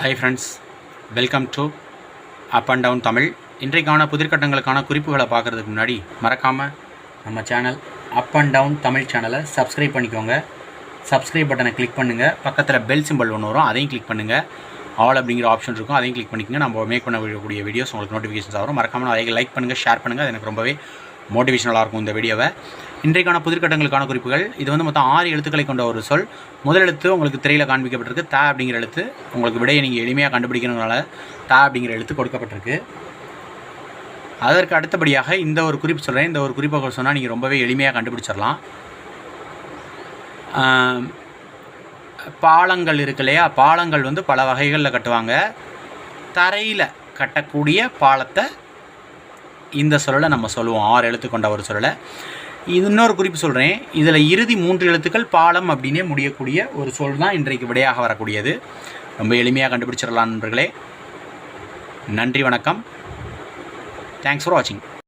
Hi friends welcome to up and down Tamil இன்றைக்கான புதிர்கட்டங்களுக்கான குறிப்புகளை பார்க்குறதுக்கு முன்னாடி மறக்காமல் நம்ம channel up and down Tamil சேனலை சப்ஸ்கிரைப் பண்ணிக்கோங்க. சப்ஸ்கிரைப் பட்டனை கிளிக் பண்ணுங்கள் பக்கத்தில் பெல் சிம்பல் ஒன்று வரும் அதையும் கிளிக் பண்ணுங்கள் ஆல் அப்படிங்கிற ஆப்ஷன் இருக்கும் அதையும் கிளிக் பண்ணிக்கங்க. நம்ம மேக் பண்ண கூடிய வீடியோஸ் உங்களுக்கு நோட்டிஃபிகேஷன்ஸ் வரும். மறக்காமல் அதை லைக் பண்ணுங்கள் ஷேர் பண்ணுங்கள் அது எனக்கு ரொம்பவே மோட்டிவேஷனலாக இருக்கும் இந்த வீடியோவை. இன்றைக்கான புதிர்கட்டங்களுக்கான குறிப்புகள் இது வந்து மொத்தம் ஆறு எழுத்துக்களை கொண்ட ஒரு சொல். முதல் எழுத்து உங்களுக்கு திரையில் காண்பிக்கப்பட்டிருக்கு. த அப்படிங்கிற எழுத்து. உங்களுக்கு விடையை நீங்கள் எளிமையாக கண்டுபிடிக்கணுனால த அப்படிங்கிற எழுத்து கொடுக்கப்பட்டிருக்கு. அதற்கு அடுத்தபடியாக இந்த ஒரு குறிப்பு சொல்கிறேன் இந்த ஒரு குறிப்பை சொன்னால் நீங்கள் ரொம்பவே எளிமையாக கண்டுபிடிச்சிடலாம். பாலங்கள் இருக்கு இல்லையா? பாலங்கள் வந்து பல வகைகளில் கட்டுவாங்க. தரையில் கட்டக்கூடிய பாலத்தை இந்த சொல்லலை நம்ம சொல்லுவோம் ஆறு எழுத்து கொண்ட ஒரு சொல்லலை இது இன்னொரு குறிப்பு சொல்கிறேன் இதில் இறுதி மூன்று எழுத்துக்கள் பாலம் அப்படின்னே முடியக்கூடிய ஒரு சொல் தான் இன்றைக்கு விடையாக வரக்கூடியது. ரொம்ப எளிமையாக கண்டுபிடிச்சிடலாம் நண்பர்களே. நன்றி வணக்கம். தேங்க்ஸ் ஃபார் வாட்சிங்